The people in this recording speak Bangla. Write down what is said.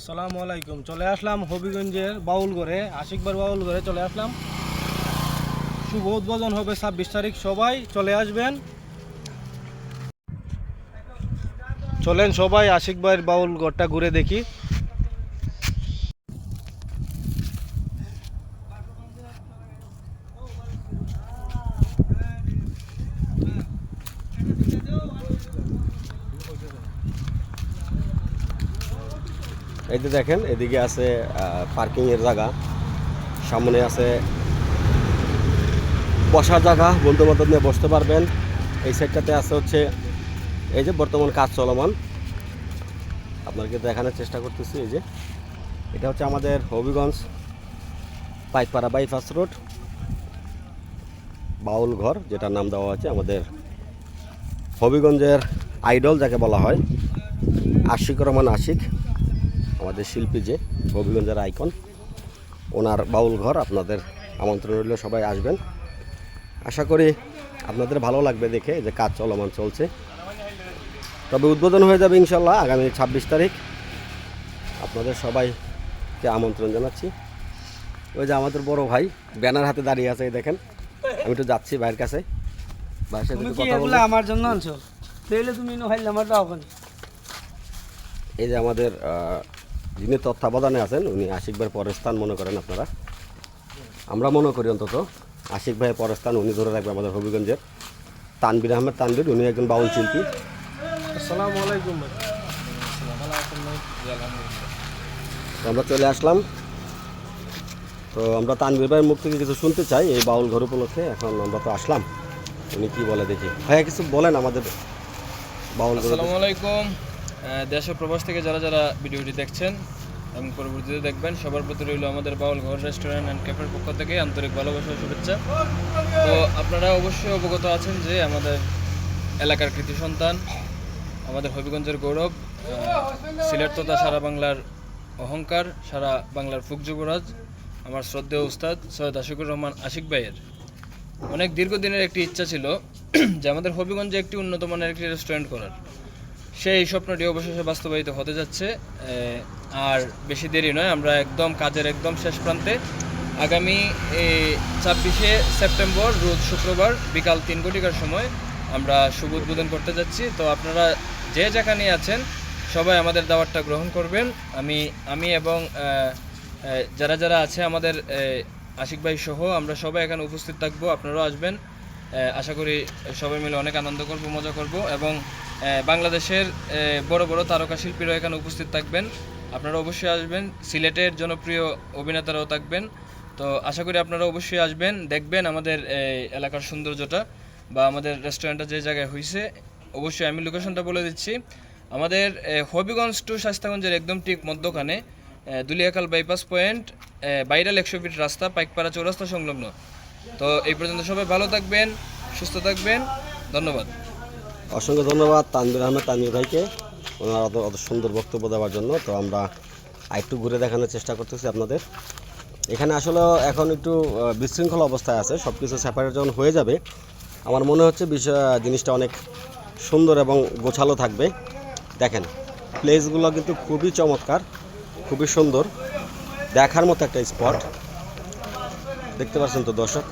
আসসালামু আলাইকুম। চলে আসলাম হবিগঞ্জের বাউল ঘরে আশিকবার বাউল ঘরে চলে আসলাম। শুভ উদ্বোধন হবে ছাব্বিশ তারিখ, সবাই চলে আসবেন। চলেন সবাই আশিকবার বাউল ঘরটা ঘুরে দেখি। এই যে দেখেন, এদিকে আছে পার্কিং এর জায়গা। সামনে আছে বসার জায়গা, বন্ধু বান্ধব নিয়ে বসতে পারবেন। এই সাইডটাতে আছে হচ্ছে, এই যে বর্তমান কাজ চলমান। আপনাকে দেখানোর চেষ্টা করতেছি, এই যে। এটা হচ্ছে আমাদের হবিগঞ্জ পাইকপাড়া বাইপাস রোড, বাউল ঘর, যেটার নাম দেওয়া আছে আমাদের হবিগঞ্জের আইডল, যাকে বলা হয়। আশিক রহমান আশিক। আমাদের শিল্পী যে হবিগঞ্জের আইকন ওনার বাউল ঘর আপনাদের আমন্ত্রণ রইল সবাই আসবেন। আশা করি আপনাদের ভালো লাগবে দেখে যে কাজ চলমান চলছে। তবে উদ্বোধন হয়ে যাবে ইনশাল্লাহ আগামী ছাব্বিশ তারিখ। আপনাদের সবাইকে আমন্ত্রণ জানাচ্ছি। ওই যে আমাদের বড় ভাই ব্যানার হাতে দাঁড়িয়ে আছে এই দেখেন। আমি একটু যাচ্ছি ভাইয়ের কাছে। ভাইয়ের সাথে কথা বলব। আমার জন্য আনছো? তুমি নহাইলে এই যে আমাদের যিনি তত্ত্বাবধানে আছেন উনি আশিক ভাইয়ের পরের স্থান মনে করেন আপনারা। আমরা মনে করি অন্তত আশিক ভাইয়ের পরের স্থান উনি ধরে রাখবে আমাদের হবিগঞ্জের। তানবির আহমেদ তানবির উনি একজন বাউল শিল্পী। আসসালামু আলাইকুম আমরা চলে আসলাম। তো আমরা তানবির ভাইয়ের মুখ থেকে কিছু শুনতে চাই এই বাউল ঘর উপলক্ষে। এখন আমরা তো আসলাম। উনি কি বলে দেখি। ভাইয়া কিছু বলেন আমাদের বাউল ঘর আসসালামু আলাইকুম। দেশ ও প্রবাস থেকে যারা যারা ভিডিওটি দেখছেন এবং পরবর্তীতে দেখবেন, সবার প্রতি রইল আমাদের বাউল ঘর রেস্টুরেন্ট অ্যান্ড ক্যাফের পক্ষ থেকে আন্তরিক ভালোবাসা শুভেচ্ছা। তো আপনারা অবশ্যই অবগত আছেন যে আমাদের এলাকার কৃতি সন্তান, আমাদের হবিগঞ্জের গৌরব সিলেট তথা সারা বাংলার অহংকার, সারা বাংলার ফুক যুবরাজ, আমার শ্রদ্ধেয় উস্তাদ সৈয়দ আশিকুর রহমান আশিক ভাইয়ের। অনেক দীর্ঘদিনের একটি ইচ্ছা ছিল যে আমাদের হবিগঞ্জে একটি উন্নত মানের একটি রেস্টুরেন্ট করার। সেই স্বপ্নটি অবশেষে বাস্তবায়িত হতে যাচ্ছে আর বেশি দেরি নয়, আমরা একদম কাজের একদম শেষ প্রান্তে। আগামী ছাব্বিশে সেপ্টেম্বর, রোজ শুক্রবার বিকাল তিন ঘটিকার সময় আমরা শুভ উদ্বোধন করতে যাচ্ছি। তো আপনারা যে যেখানে আছেন, সবাই আমাদের দাওয়াতটা গ্রহণ করবেন। আমি আমি এবং যারা যারা আছে আমাদের আশিক ভাই সহ, আমরা সবাই এখানে উপস্থিত থাকব, আপনারাও আসবেন। আশা করি সবাই মিলে অনেক আনন্দ করব, মজা করব এবং বাংলাদেশের বড় বড় তারকা শিল্পীরা এখানে উপস্থিত থাকবেন। আপনারা অবশ্যই আসবেন। সিলেটের জনপ্রিয় অভিনেতারাও থাকবেন। তো আশা করি আপনারা অবশ্যই আসবেন, দেখবেন আমাদের এলাকার সৌন্দর্যটা বা আমাদের রেস্টুরেন্টটা যে জায়গায় হয়েছে অবশ্যই আমি লোকেশনটা বলে দিচ্ছি। আমাদের হবিগঞ্জ টু শাস্তাগঞ্জের একদম ঠিক মধ্যখানে দুলিয়াকাল বাইপাস পয়েন্ট বাইরাল একশো ফিট রাস্তা, পাইকপাড়া চৌরাস্তা সংলগ্ন। তো এই পর্যন্ত সবাই ভালো থাকবেন, সুস্থ থাকবেন। ধন্যবাদ। অসংখ্য ধন্যবাদ তানবির আহমেদ তানবির ভাইকে। ওনার অত অত সুন্দর বক্তব্য দেওয়ার জন্য। তো আমরা আরেকটু ঘুরে দেখানোর চেষ্টা করতেছি আপনাদের। এখানে আসলে এখন একটু বিশৃঙ্খল অবস্থায় আছে। সব কিছু সেপারেট যখন হয়ে যাবে, আমার মনে হচ্ছে বিষয়, জিনিসটা অনেক সুন্দর এবং গোছালো থাকবে। দেখেন প্লেসগুলো কিন্তু খুবই চমৎকার, খুবই সুন্দর। দেখার মতো একটা স্পট দেখতে পাচ্ছেন তো দর্শক?